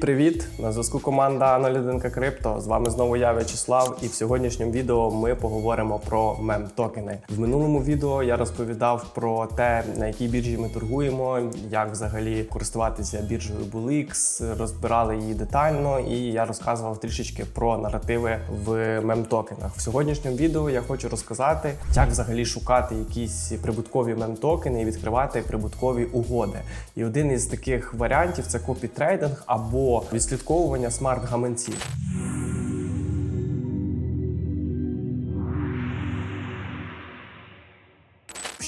Привіт! На зв'язку команда 01 Крипто. З вами знову я В'ячеслав, і в сьогоднішньому відео ми поговоримо про мем токени. В минулому відео я розповідав про те, на якій біржі ми торгуємо, як взагалі користуватися біржею BullX, розбирали її детально, і я розказував трішечки про наративи в мем токенах. В сьогоднішньому відео я хочу розказати, як взагалі шукати якісь прибуткові мем токени і відкривати прибуткові угоди. І один із таких варіантів це копітрейдинг або відслідковування смарт-гаманців.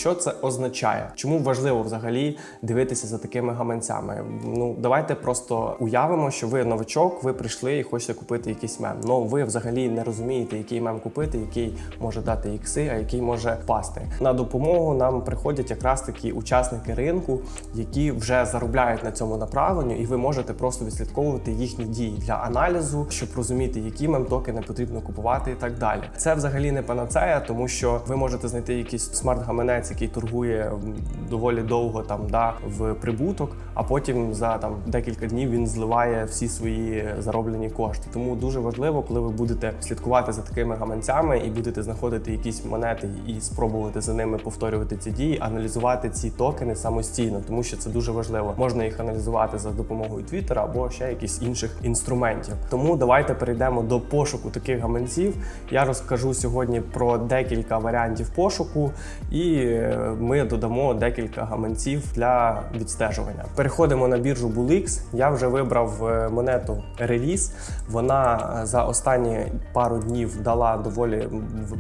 Що це означає? Чому важливо взагалі дивитися за такими гаманцями? Ну давайте просто уявимо, що ви новачок, ви прийшли і хочете купити якийсь мем. Ну ви взагалі не розумієте, який мем купити, який може дати ікси, а який може впасти. На допомогу нам приходять якраз такі учасники ринку, які вже заробляють на цьому направленню, і ви можете просто відслідковувати їхні дії для аналізу, щоб розуміти, які мем токени потрібно купувати і так далі. Це взагалі не панацея, тому що ви можете знайти якийсь смарт-гаманець, який торгує доволі довго там да в прибуток, а потім за там декілька днів він зливає всі свої зароблені кошти. Тому дуже важливо, коли ви будете слідкувати за такими гаманцями і будете знаходити якісь монети і спробувати за ними повторювати ці дії, аналізувати ці токени самостійно, тому що це дуже важливо. Можна їх аналізувати за допомогою Twitter або ще якихось інших інструментів. Тому давайте перейдемо до пошуку таких гаманців. Я розкажу сьогодні про декілька варіантів пошуку, і ми додамо декілька гаманців для відстежування. Переходимо на біржу BullX. Я вже вибрав е, монету реліз. Вона е, за останні пару днів дала доволі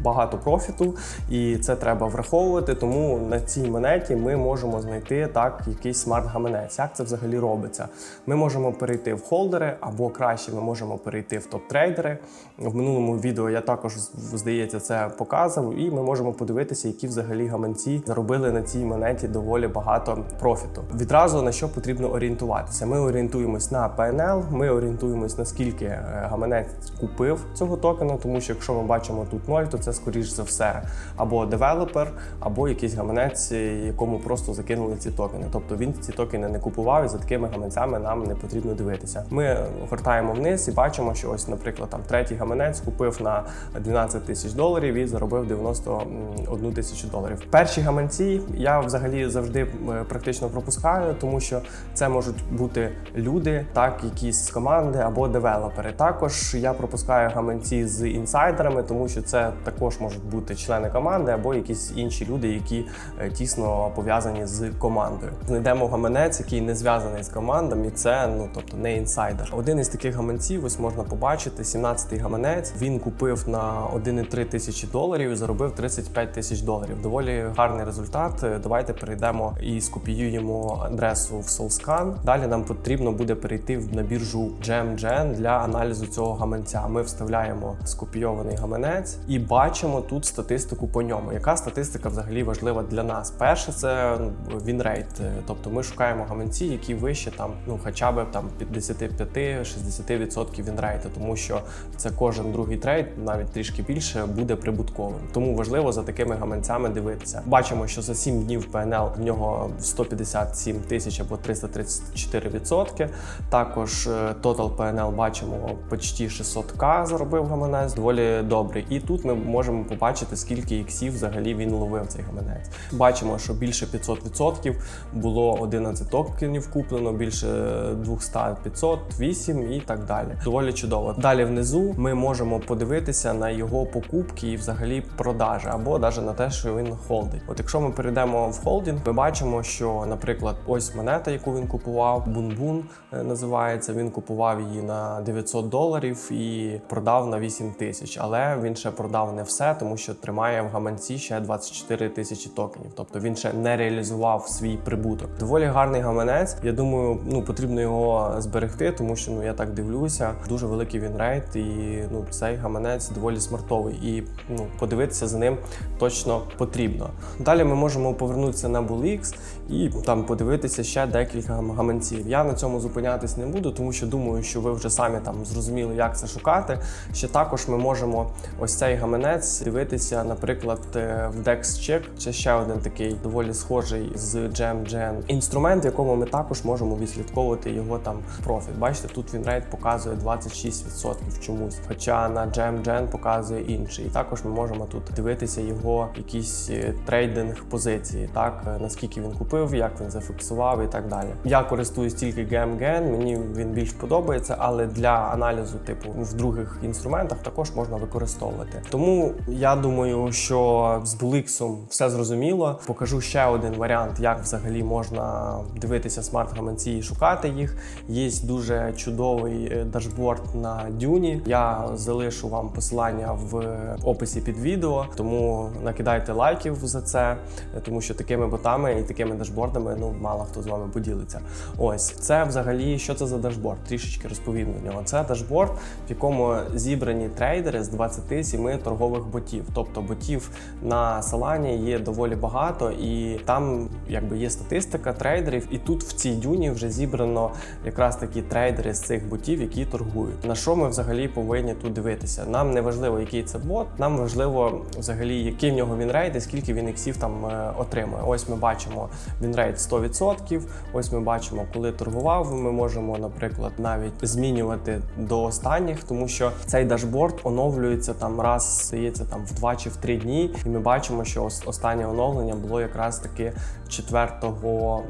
багато профіту, і це треба враховувати. Тому на цій монеті ми можемо знайти так якийсь смарт-гаманець. Як це взагалі робиться? Ми можемо перейти в холдери, або краще ми можемо перейти в топ-трейдери. В минулому відео я також здається це показував, і ми можемо подивитися, які взагалі гаманці заробили на цій монеті доволі багато профіту. Відразу на що потрібно орієнтуватися. Ми орієнтуємось на PNL, ми орієнтуємось наскільки е, гаманець купив цього токену, тому що якщо ми бачимо тут 0, то це скоріш за все або девелопер, або якийсь гаманець, е, якому просто закинули ці токени. Тобто він ці токени не купував, і за такими гаманцями нам не потрібно дивитися. Ми гортаємо вниз і бачимо, що ось, наприклад, там третій гаманець купив на 12 тисяч доларів і заробив 91 тисячу доларів. Перші гаманці я взагалі завжди е, практично пропускаю, тому що це можуть бути люди, так якісь з команди або девелопери. Також я пропускаю гаманці з інсайдерами, тому що це також можуть бути члени команди або якісь інші люди, які е, тісно пов'язані з командою. Знайдемо гаманець, який не зв'язаний з командами. Це ну тобто не інсайдер. Один із таких гаманців, ось можна побачити, 17-й гаманець. Він купив на 1,3 тисячі доларів і заробив 35 тисяч доларів. Доволі гарний результат. Е, Давайте перейдемо і скопіюємо адресу в SoulScan. Далі нам потрібно буде перейти на біржу GemGen для аналізу цього гаманця. Ми вставляємо скопійований гаманець і бачимо тут статистику по ньому. Яка статистика взагалі важлива для нас? Перше, це ну, вінрейт, Е, тобто ми шукаємо гаманці, які вище там, ну хоча б там 55-60% вінрейту, тому що це кожен другий трейд, навіть трішки більше, буде прибутковим. Тому важливо за такими гаманцями дивитися. Бачимо, що за 7 днів PNL в нього 157 тисяч або 334%. Також е, Total PNL бачимо почти 600к заробив гаманець, доволі добрий. І тут ми можемо побачити, скільки іксів взагалі він ловив цей гаманець. Бачимо, що більше 500% було 11 токенів куплено, більше 200 500, 8 і так далі. Доволі чудово. Далі внизу ми можемо подивитися на його покупки і взагалі продажі, або навіть на те, що він холдить. От якщо ми перейдемо в холдинг, ми бачимо, що, наприклад, ось монета, яку він купував, бунбун е, називається. Він купував її на 900 доларів і продав на 8 тисяч. Але він ще продав не все, тому що тримає в гаманці ще 24 тисячі токенів. Тобто він ще не реалізував свій прибуток. Доволі гарний гаманець. Я думаю, ну потрібно його зберегти, тому що ну я так дивлюся, дуже великий він рейд, і ну цей гаманець доволі смартовий. І ну подивитися за ним точно потрібно. Далі ми можемо повернутися на BullX і там подивитися ще декілька гаманців. Я на цьому зупинятись не буду, тому що думаю, що ви вже самі там зрозуміли, як це шукати. Ще також ми можемо ось цей гаманець дивитися, наприклад, е, в DexCheck. Це ще один такий доволі схожий з GemGen інструмент, в якому ми також можемо відслідковувати його там профіт. Бачите, тут він рейд показує 26% чомусь, хоча на GemGen показує інший. І також ми можемо тут дивитися його якісь е, трейдинг позиції, так е, наскільки він купив, як він зафіксував і так далі. Я користуюсь тільки GemGen, мені він більш подобається, але для аналізу, типу, в других інструментах також можна використовувати. Тому я думаю, що з Bulix все зрозуміло. Покажу ще один варіант, як взагалі можна дивитися смарт-гаманці і шукати їх. Є дуже чудовий е, дашборд на Дюні. Я залишу вам посилання в описі під відео, тому накидайте лайків за це, тому що такими ботами і такими дашбордами ну мало хто з вами поділиться. Ось це взагалі що це за дашборд? Трішечки розповім до нього. Це дашборд, в якому зібрані трейдери з 27 торгових ботів. Тобто ботів на Салані є доволі багато, і там якби є статистика трейдерів. І тут в цій дюні вже зібрано якраз такі трейдери з цих ботів, які торгують. На що ми взагалі повинні тут дивитися? Нам не важливо, який це бот, нам важливо взагалі, який в нього він рейд і скільки він іксів там е, отримує. Ось ми бачимо він рейд 100%. Ось ми бачимо, коли торгував. Ми можемо, наприклад, навіть змінювати до останніх, тому що цей дашборд оновлюється там раз, здається, там в 2 чи в 3 дні. І ми бачимо, що останнє оновлення було якраз таки 4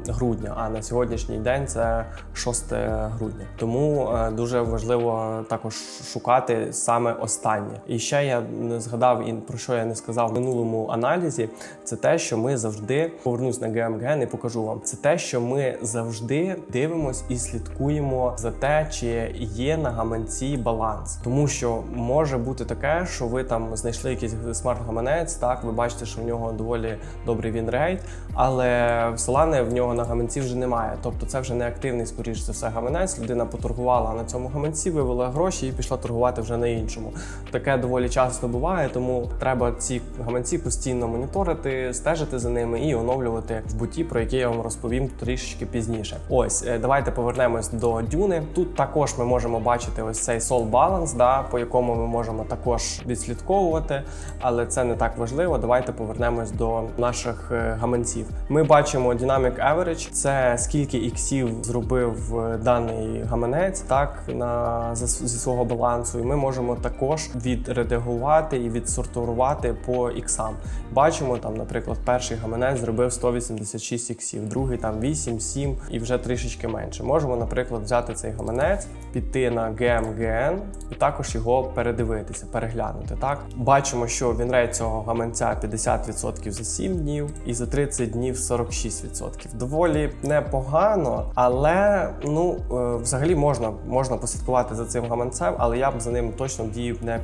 грудня. А на сьогоднішній день це 6 грудня. Тому е, дуже важливо також шукати саме останнє. І ще я не згадав і про що я не сказав в минулому аналізі. Це те, що ми завжди повернусь на GMGN і покажу вам. Це те, що ми завжди дивимось і слідкуємо за те, чи є на гаманці баланс, тому що може бути таке, що ви там знайшли якийсь смарт-гаманець. Так, ви бачите, що в нього доволі добрий вінрейт, але в Solana в нього на гаманці вже немає. Тобто це вже не активний, скоріш за все, гаманець. Людина поторгувала на цьому гаманці, вивела гроші і пішла торгувати вже на іншому. Таке доволі часто буває, тому треба ці гаманці постійно моніторити, стежити за ними і оновлювати в буті, про які я вам розповім трішечки пізніше. Ось е, давайте повернемось до дюни. Тут також ми можемо бачити ось цей Soul Balance, да, по якому ми можемо також відслідковувати, але це не так важливо. Давайте повернемось до наших е, гаманців. Ми бачимо Dynamic Average, це скільки іксів зробив е, даний гаманець, так на зі свого балансу, і ми можемо також відредагувати і відсортувати по іксам. Бачимо там, наприклад, перший гаманець зробив 186 іксів, другий там 8, 7 і вже трішечки менше. Можемо, наприклад, взяти цей гаманець, піти на GMGN і також його передивитися, переглянути. Так бачимо, що вінрейт цього гаманця 50% за 7 днів і за 30 днів 46%. Доволі непогано, але ну е, взагалі можна, можна послідкувати за цим гаманцем, але я б за ним точно дію не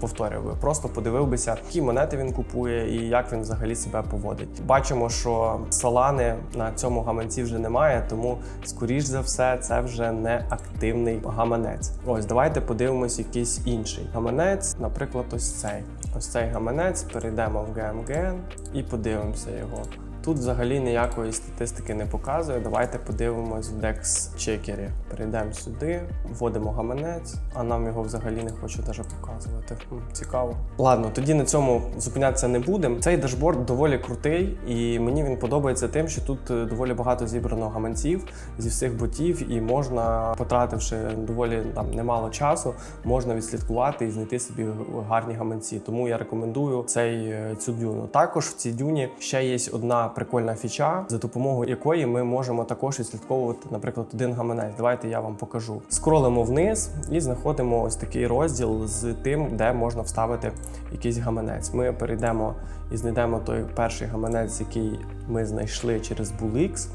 повторював. Просто подивився, які монети він купує і як він взагалі себе поводить. Бачимо, що салани на цьому гаманці вже немає, тому скоріш за все це вже не активний гаманець. Ось давайте подивимось якийсь інший гаманець, наприклад, ось цей. Ось цей гаманець. Перейдемо в GMGN і подивимося його. Тут взагалі ніякої статистики не показує. Давайте подивимось в Dex чекері. Перейдемо сюди, вводимо гаманець, а нам його взагалі не хочу навіть показувати. Хм, цікаво. Ладно, тоді на цьому зупинятися не будемо. Цей дашборд доволі крутий, і мені він подобається тим, що тут е, доволі багато зібрано гаманців зі всіх ботів, і можна, потративши доволі там немало часу, можна відслідкувати і знайти собі гарні гаманці. Тому я рекомендую цей е, цю дюну. Також в цій дюні ще є одна прикольна фіча, за допомогою якої ми можемо також відслідковувати, наприклад, один гаманець. Давайте я вам покажу. Скролимо вниз і знаходимо ось такий розділ з тим, де можна вставити якийсь гаманець. Ми перейдемо і знайдемо той перший гаманець, який ми знайшли через BullX.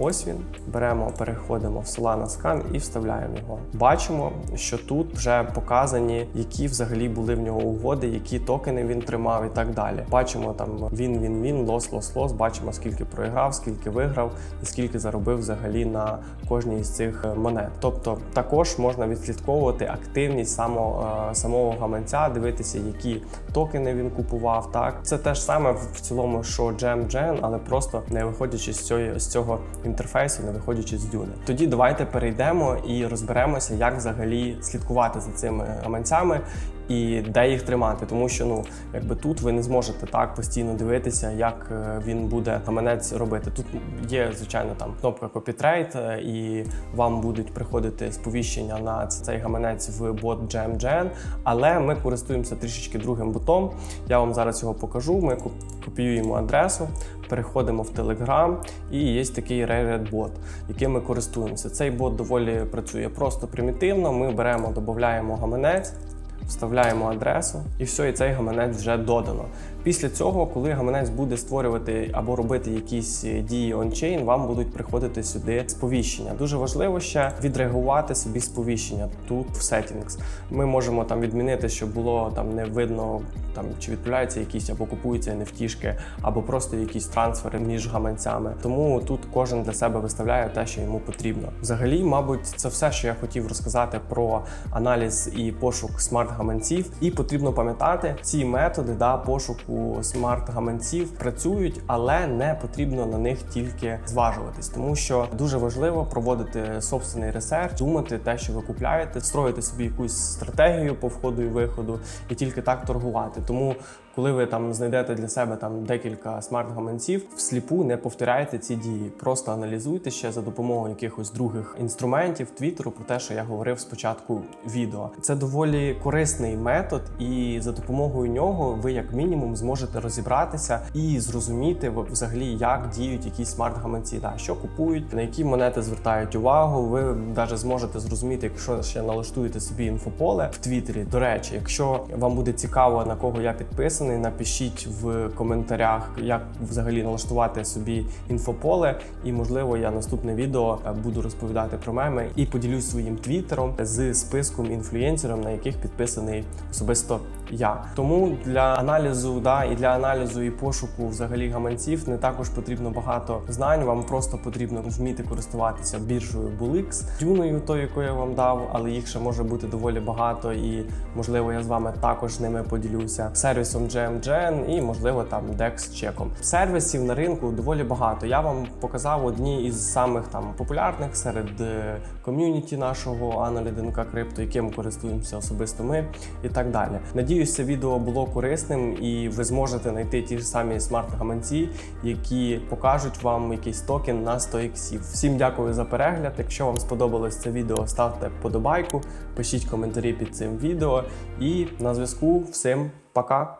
Ось він. Беремо, переходимо в Solana Scan і вставляємо його. Бачимо, що тут вже показані, які взагалі були в нього угоди, які токени він тримав і так далі. Бачимо там він, він, він, лос, лос, лос. Бачимо, бачимо, скільки проіграв, скільки виграв і скільки заробив взагалі на кожній з цих е, монет. Тобто також можна відслідковувати активність самого, е, самого гаманця, дивитися, які токени він купував. Так це те ж саме в цілому, що Jam але просто не виходячи з цього, з цього інтерфейсу, не виходячи з дюни. Тоді давайте перейдемо і розберемося, як взагалі слідкувати за цими гаманцями і де їх тримати, тому що ну якби тут ви не зможете так постійно дивитися, як е, він буде гаманець робити. Тут є звичайно там кнопка е, і вам будуть приходити сповіщення на цей гаманець в бот JamJam, але ми користуємося трішечки другим ботом. Я вам зараз його покажу. Ми копіюємо адресу. Переходимо в Telegram і є такий Rayred бот, яким ми користуємося. Цей бот доволі працює просто примітивно. Ми беремо, додаємо гаманець, вставляємо адресу, і все, і цей гаманець вже додано. Після цього, коли гаманець буде створювати або робити якісь е, дії ончейн, вам будуть приходити сюди сповіщення. Дуже важливо ще відреагувати собі сповіщення тут в settings. Ми можемо там відмінити, щоб було там не видно, там чи відправляються якісь або купуються нефтішки, або просто якісь трансфери між гаманцями. Тому тут кожен для себе виставляє те, що йому потрібно. Взагалі, мабуть, це все, що я хотів розказати про аналіз і пошук смарт-гаманців. І потрібно пам'ятати, ці методи да, пошуку смарт-гаманців працюють, але не потрібно на них тільки зважуватись, тому що дуже важливо проводити собственний ресерч, думати те, що ви купляєте, строїти собі якусь стратегію по входу і виходу, і тільки так торгувати. Тому коли ви там знайдете для себе там декілька смарт-гаманців, всліпу не повторяйте ці дії. Просто аналізуйте ще за допомогою якихось других інструментів твіттеру про те, що я говорив спочатку відео. Це доволі корисний метод, і за допомогою нього ви, як мінімум, зможете розібратися і зрозуміти взагалі, як діють якісь смарт-гаманці, да, що купують, на які монети звертають увагу. Ви навіть зможете зрозуміти, якщо ще налаштуєте собі інфополе в Твіттері. До речі, якщо вам буде цікаво на кого я підписаний, напишіть в коментарях, як взагалі налаштувати собі інфополе. І можливо, я наступне відео е, буду розповідати про меми і поділюсь своїм твіттером з списком інфлюєнсерів, на яких підписаний особисто я. Тому для аналізу, да, і для аналізу і пошуку взагалі гаманців не також потрібно багато знань. Вам просто потрібно вміти користуватися біржею BullX, дюною, тою, яку я вам дав, але їх ще може бути доволі багато, і можливо я з вами також ними поділюся. Сервісом GMGen і можливо там DEX чеком. Сервісів на ринку доволі багато. Я вам показав одні із самих там популярних серед е, ком'юніті нашого Анолідинка Крипто, яким користуємося особисто ми і так далі. Надіюсь, це відео було корисним і ви зможете знайти ті ж самі смарт-гаманці, які покажуть вам якийсь токен на 100 іксів. Всім дякую за перегляд. Якщо вам сподобалось це відео, ставте подобайку, пишіть коментарі під цим відео. І на зв'язку всім пока.